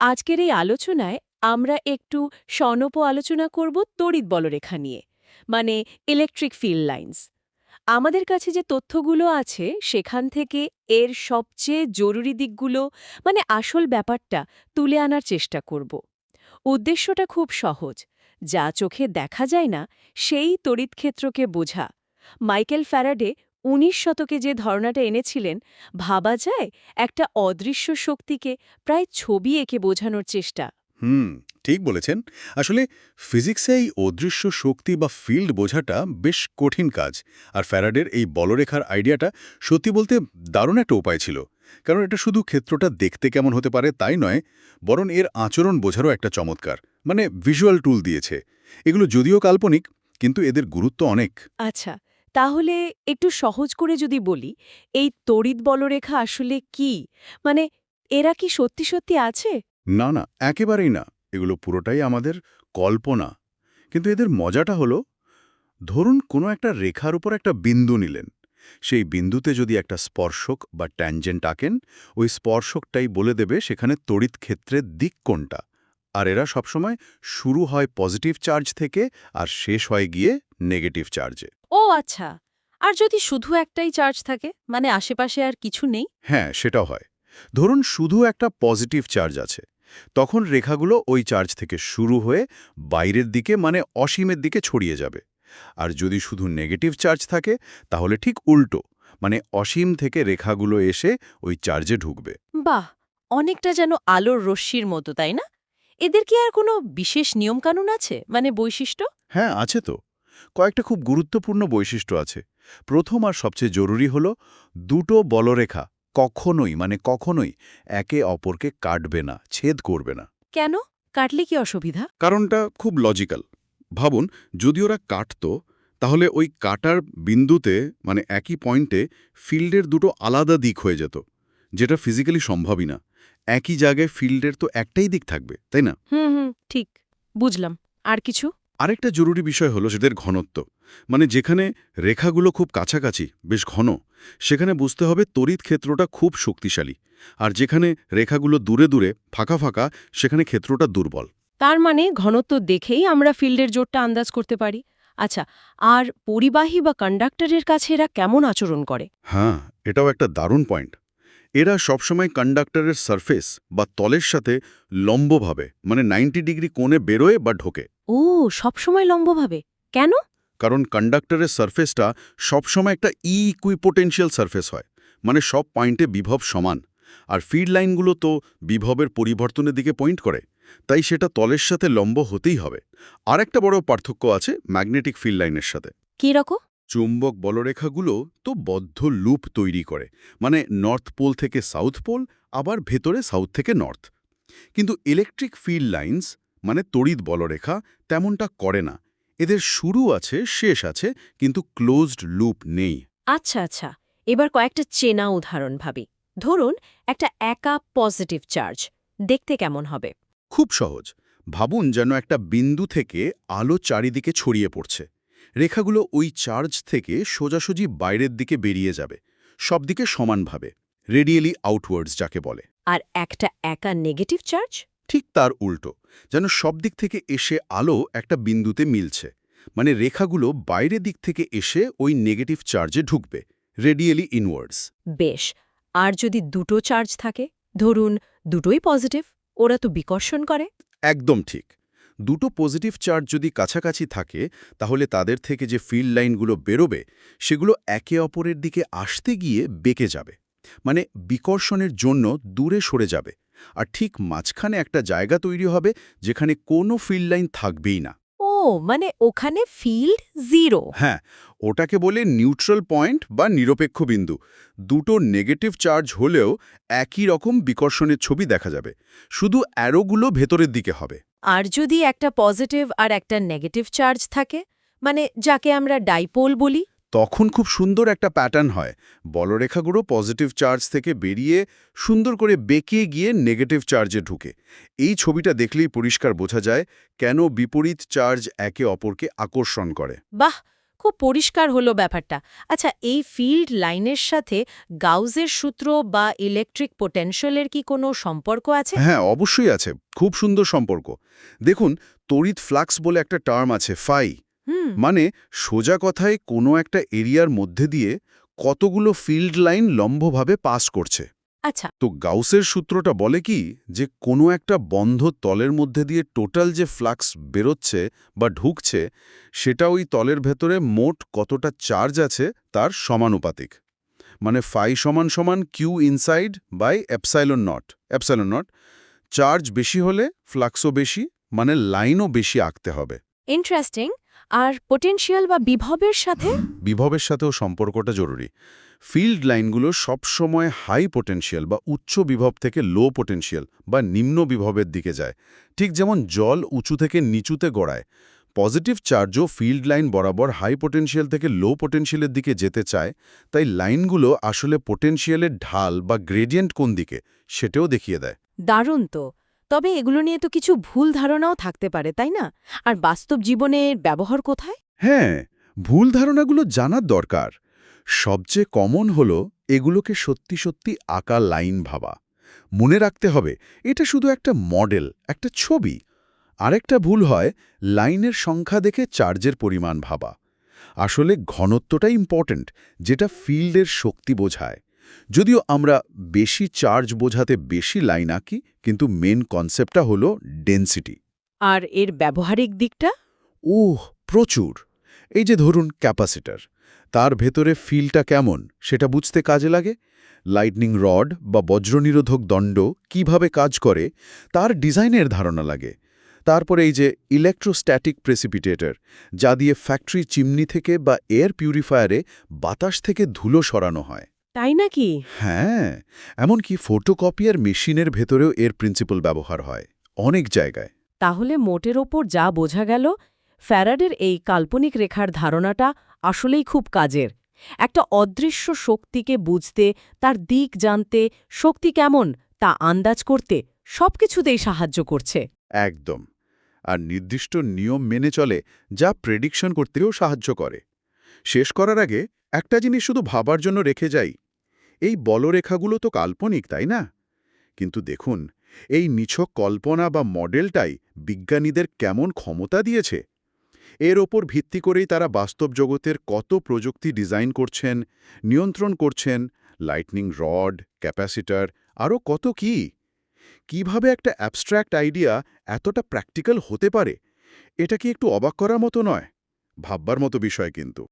আজকের এই আলোচনায় আমরা একটু স্বনপ আলোচনা করব তড়িৎ বলরেখা নিয়ে মানে ইলেকট্রিক ফিল্ড লাইন্স আমাদের কাছে যে তথ্যগুলো আছে, সেখান থেকে এর সবচেয়ে জরুরি দিকগুলো মানে আসল ব্যাপারটা তুলে আনার চেষ্টা করব। উদ্দেশ্যটা খুব সহজ। যা চোখে দেখা যায় না, সেই তড়িৎক্ষেত্রকে বোঝা। মাইকেল ফ্যারাডে উনিশ শতকে যে ধারণাটা এনেছিলেন ভাবা যায় একটা অদৃশ্য শক্তিকে প্রায় ছবি এঁকে বোঝানোর চেষ্টা। হুম ঠিক বলেছেন। আসলে ফিজিক্সে এই অদৃশ্য শক্তি বা ফিল্ড বোঝাটা বেশ কঠিন কাজ আর ফ্যারাডের এই বলরেখার আইডিয়াটা সত্যি বলতে দারুণ একটা উপায় ছিল। কারণ এটা শুধু ক্ষেত্রটা দেখতে কেমন হতে পারে তাই নয় বরং এর আচরণ বোঝারও একটা চমৎকার মানে ভিজুয়াল টুল দিয়েছে। এগুলো যদিও কাল্পনিক কিন্তু এদের গুরুত্ব অনেক। আচ্ছা তাহলে একটু সহজ করে যদি বলি, এই তড়িৎ বলরেখা আসলে কি? মানে এরা কি সত্যি সত্যি আছে? না না, একেবারেই না। এগুলো পুরোটাই আমাদের কল্পনা। কিন্তু এদের মজাটা হলো, ধরুন কোনো একটা রেখার উপর একটা বিন্দু নিলেন। সেই বিন্দুতে যদি একটা স্পর্শক বা ট্যানজেন্ট আঁকেন, ওই স্পর্শকটাই বলে দেবে সেখানে তড়িৎ ক্ষেত্রের দিক কোনটা। আর এরা সবসময় শুরু হয় পজিটিভ চার্জ থেকে আর শেষ হয় গিয়ে নেগেটিভ চার্জে। ও আচ্ছা আর যদি শুধু একটাই চার্জ থাকে মানে আশেপাশে আর কিছু নেই? হ্যাঁ সেটাও হয়। ধরুন শুধু একটা পজিটিভ চার্জ আছে তখন রেখাগুলো ওই চার্জ থেকে শুরু হয়ে বাইরের দিকে মানে অসীমের দিকে ছড়িয়ে যাবে। আর যদি শুধু নেগেটিভ চার্জ থাকে তাহলে ঠিক উল্টো মানে অসীম থেকে রেখাগুলো এসে ওই চার্জে ঢুকবে। বাহ! অনেকটা যেন আলোর রশ্মির মতো তাই না? এদের কি আর কোনো বিশেষ নিয়মকানুন আছে? মানে বৈশিষ্ট্য? হ্যাঁ আছে তো। কয়েকটা খুব গুরুত্বপূর্ণ বৈশিষ্ট্য আছে। প্রথম আর সবচেয়ে জরুরি হল দুটো বলরেখা কখনোই মানে কখনোই একে অপরকে কাটবে না ছেদ করবে না। কেন? কাটলে কি অসুবিধা? কারণটা খুব লজিক্যাল। ভাবুন যদি ওরা কাটত তাহলে ওই কাটার বিন্দুতে মানে একই পয়েন্টে ফিল্ডের দুটো আলাদা দিক হয়ে যেত। যেটা ফিজিক্যালি সম্ভবই না। একই জায়গায় ফিল্ডের তো একটাই দিক থাকবে তাই না? হুম হুম ঠিক বুঝলাম। আর কিছু? আরেকটা জরুরি বিষয় হলো সেদের ঘনত্ব। মানে যেখানে রেখাগুলো খুব কাছাকাছি বেশ ঘন সেখানে বুঝতে হবে তড়িৎ ক্ষেত্রটা খুব শক্তিশালী। আর যেখানে রেখাগুলো দূরে দূরে ফাঁকা ফাঁকা সেখানে ক্ষেত্রটা দুর্বল। তার মানে ঘনত্ব দেখেই আমরা ফিল্ডের জোরটা আন্দাজ করতে পারি। আচ্ছা আর পরিবাহী বা কন্ডাক্টরের কাছে এরা কেমন আচরণ করে? হ্যাঁ এটাও একটা দারুণ পয়েন্ট এরা সবসময় কন্ডাক্টরের সারফেস বা তলের সাথে লম্বভাবে মানে 90 ডিগ্রি কোণে বেরোয় বা ঢোকে। ও সবসময় লম্বভাবে? কেন? কারণ কন্ডাক্টরের সারফেসটা সবসময় একটা ই ইকুইপোটেনশিয়াল সারফেস হয় মানে সব পয়েন্টে বিভব সমান। আর ফিড লাইনগুলো তো বিভবের পরিবর্তনের দিকে পয়েন্ট করে তাই সেটা তলের সাথে লম্ব হতেই হবে। আর একটা বড় পার্থক্য আছে ম্যাগনেটিক ফিল্ড লাইনের সাথে। কি রকম? চুম্বক বলরেখাগুলো তো বদ্ধ লুপ তৈরি করে মানে নর্থ পোল থেকে সাউথ পোল আবার ভেতরে সাউথ থেকে নর্থ। কিন্তু ইলেকট্রিক ফিল্ড লাইন্স মানে তড়িৎ বলরেখা তেমনটা করে না। এদের শুরু আছে শেষ আছে কিন্তু ক্লোজড লুপ নেই। আচ্ছা আচ্ছা এবার কয়েকটা চেনা উদাহরণ ভাবি। ধরুন একটা একা পজিটিভ চার্জ দেখতে কেমন হবে? খুব সহজ। ভাবুন যেন একটা বিন্দু থেকে আলো চারিদিকে ছড়িয়ে পড়ছে। রেখাগুলো ওই চার্জ থেকে সোজাসুজি বাইরের দিকে বেরিয়ে যাবে সব দিকে সমানভাবে রেডিয়েলি আউটওয়ার্ডস যাকে বলে। আর একটা একা নেগেটিভ চার্জ? ঠিক তার উল্টো যেন সব দিক থেকে এসে আলো একটা বিন্দুতে মিলছে মানে রেখাগুলো বাইরের দিক থেকে এসে ওই নেগেটিভ চার্জে ঢুকবে রেডিয়েলি ইনওয়ার্ডস। বেশ আর যদি দুটো চার্জ থাকে? ধরুন দুটোই পজিটিভ ওরা তো বিকর্ষণ করে। একদম ঠিক। দুটো পজিটিভ চার্জ যদি কাছাকাছি থাকে তাহলে তাদের থেকে যে ফিল্ড লাইনগুলো বেরোবে সেগুলো একে অপরের দিকে আসতে গিয়ে বেঁকে যাবে। মানে বিকর্ষণের জন্য দূরে সরে যাবে। আর ঠিক মাঝখানে একটা জায়গা তৈরি হবে যেখানে কোনো ফিল্ড লাইন থাকবেই না। ও মানে ওখানে ফিল্ড জিরো হ্যাঁ ওটাকে বলে নিউট্রাল পয়েন্ট বা নিরপেক্ষ বিন্দু। দুটো নেগেটিভ চার্জ হলেও একই রকম বিকর্ষণের ছবি দেখা যাবে। শুধু অ্যারোগুলো ভেতরের দিকে হবে। আর যদি একটা পজিটিভ আর একটা নেগেটিভ চার্জ থাকে মানে যাকে আমরা ডাইপোল বলি? তখন খুব সুন্দর একটা প্যাটার্ন হয়। বলরেখাগুলো পজিটিভ চার্জ থেকে বেরিয়ে সুন্দর করে বেঁকে গিয়ে নেগেটিভ চার্জে ঢুকে। এই ছবিটা দেখলেই পরিষ্কার বোঝা যায় কেন বিপরীত চার্জ একে অপরকে আকর্ষণ করে। বাহ! খুব পরিষ্কার হলো ব্যাপারটা। আচ্ছা এই ফিল্ড লাইনের সাথে গাউজের সূত্র বা ইলেকট্রিক পোটেনশিয়ালের কি কোনো সম্পর্ক আছে? হ্যাঁ অবশ্যই আছে। খুব সুন্দর সম্পর্ক। দেখুন তড়িৎ ফ্লাক্স বলে একটা টার্ম আছে ফাই হুম। মানে সোজা কথায় কোনো একটা এরিয়ার মধ্যে দিয়ে কতগুলো ফিল্ড লাইন লম্বভাবে পাস করছে। আচ্ছা। তো গাউসের সূত্রটা বলে কি যে কোনো একটা বন্ধ তলের মধ্যে দিয়ে টোটাল যে ফ্লাক্স বেরোচ্ছে বা ঢুকছে সেটা ওই তলের ভেতরে মোট কতটা চার্জ আছে তার সমানুপাতিক। মানে ফাই সমান সমান q inside by epsilon naught epsilon naught charge বেশি হলে ফ্লাক্সও বেশি মানে লাইনও বেশি আঁকতে হবে। ইন্টারেস্টিং আর পোটেনশিয়াল বা বিভবের সাথে? বিভবের সাথেও সম্পর্কটা জরুরি। ফিল্ড লাইনগুলো সবসময় হাই পোটেনশিয়াল বা উচ্চ বিভব থেকে লো পোটেনশিয়াল বা নিম্ন বিভবের দিকে যায়। ঠিক যেমন জল উঁচু থেকে নিচুতে গড়ায়। পজিটিভ চার্জও ফিল্ড লাইন বরাবর হাই পোটেনশিয়াল থেকে লো পোটেনশিয়ালের দিকে যেতে চায়। তাই লাইনগুলো আসলে পোটেনশিয়ালের ঢাল বা গ্রেডিয়েন্ট কোন দিকে সেটাও দেখিয়ে দেয়। দারুণ তো। তবে এগুলো নিয়ে তো কিছু ভুল ধারণাও থাকতে পারে, তাই না? আর বাস্তব জীবনে ব্যবহার কোথায়? হ্যাঁ ভুল ধারণাগুলো জানার দরকার। সবচেয়ে কমন হল এগুলোকে সত্যি সত্যি আঁকা লাইন ভাবা। মনে রাখতে হবে, এটা শুধু একটা মডেল, একটা ছবি। আরেকটা ভুল হয়, লাইনের সংখ্যা দেখে চার্জের পরিমাণ ভাবা। আসলে ঘনত্বটা ইম্পর্ট্যান্ট যেটা ফিল্ডের শক্তি বোঝায়। যদিও আমরা বেশি চার্জ বোঝাতে বেশি লাইন আঁকি কিন্তু মেন কনসেপ্টটা হলো ডেন্সিটি আর এর ব্যবহারিক দিকটা? ওহ প্রচুর। এই যে ধরুন ক্যাপাসিটার তার ভেতরে ফিলটা কেমন সেটা বুঝতে কাজে লাগে? লাইটনিং রড বা বজ্রনিরোধক দণ্ড কীভাবে কাজ করে তার ডিজাইনের ধারণা লাগে। তারপরে এই যে ইলেকট্রোস্ট্যাটিক প্রেসিপিটেটর যা দিয়ে ফ্যাক্টরি চিমনি থেকে বা এয়ার পিউরিফায়ারে বাতাস থেকে ধুলো সরানো হয়। তাই নাকি? হ্যাঁ এমনকি ফটোকপিয়ার মেশিনের ভেতরেও এর প্রিন্সিপাল ব্যবহার হয় অনেক জায়গায়। তাহলে মোটের ওপর যা বোঝা গেল ফ্যারাডের এই কাল্পনিক রেখার ধারণাটা আসলেই খুব কাজের। একটা অদৃশ্য শক্তিকে বুঝতে তার দিক জানতে শক্তি কেমন তা আন্দাজ করতে সবকিছুতেই সাহায্য করছে। একদম আর নির্দিষ্ট নিয়ম মেনে চলে যা প্রেডিকশন করতেও সাহায্য করে। শেষ করার আগে একটা জিনিস শুধু ভাবার জন্য রেখে যাই এই বলরেখাগুলো তো কাল্পনিক, তাই না? কিন্তু দেখুন, এই নিছক কল্পনা বা মডেলটাই বিজ্ঞানীদের কেমন ক্ষমতা দিয়েছে? এর ওপর ভিত্তি করেই তারা বাস্তব জগতের কত প্রযুক্তি ডিজাইন করছেন, নিয়ন্ত্রণ করছেন লাইটনিং রড ক্যাপাসিটার আরও কত কি? কীভাবে একটা অ্যাবস্ট্র্যাক্ট আইডিয়া এতটা প্র্যাকটিক্যাল হতে পারে? এটা কি একটু অবাক করার মতো নয়? ভাববার মতো বিষয় কিন্তু।